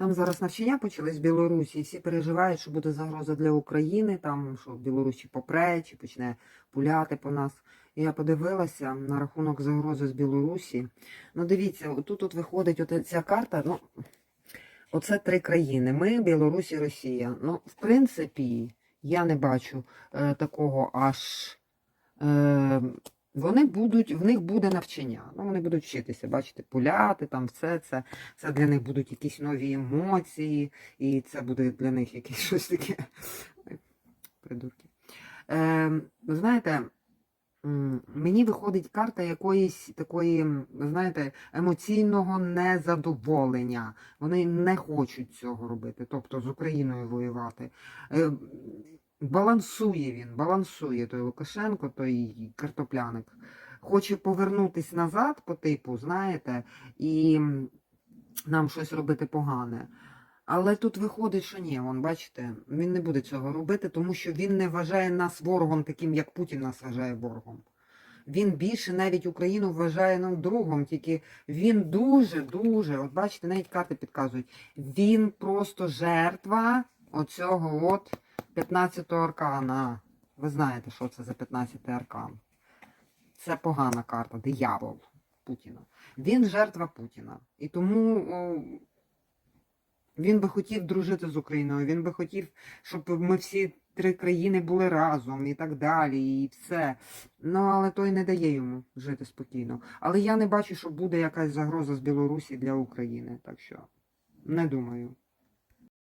Там зараз навчання почались в Білорусі, і всі переживають, що буде загроза для України, там що Білорусі попре, чи почне пуляти по нас. І я подивилася на рахунок загрози з Білорусі. Ну, дивіться, тут от виходить от ця карта. Ну, оце три країни: ми, Білорусь і Росія. Ну, в принципі, я не бачу е, такого аж. Е, вони будуть, в них буде навчання. Ну, вони будуть вчитися, бачите, пуляти, там все це. Це для них будуть якісь нові емоції, і це буде для них якесь щось таке. Придурки. Е, ви знаєте, мені виходить карта якоїсь такої, знаєте, емоційного незадоволення. Вони не хочуть цього робити, тобто з Україною воювати. Е, балансує він, балансує той Лукашенко, той картопляник. Хоче повернутись назад по типу, знаєте, і нам щось робити погане. Але тут виходить, що ні, вон, бачите, він не буде цього робити, тому що він не вважає нас ворогом таким, як Путін нас вважає ворогом. Він більше навіть Україну вважає нам другом, тільки він дуже, дуже, от бачите, навіть карти підказують, він просто жертва оцього от 15-го аркана. Ви знаєте, що це за 15-й аркан. Це погана карта, диявол Путіна. Він жертва Путіна. І тому о, він би хотів дружити з Україною, він би хотів, щоб ми всі три країни були разом і так далі, і все. Ну, але той не дає йому жити спокійно. Але я не бачу, що буде якась загроза з Білорусі для України. Так що не думаю.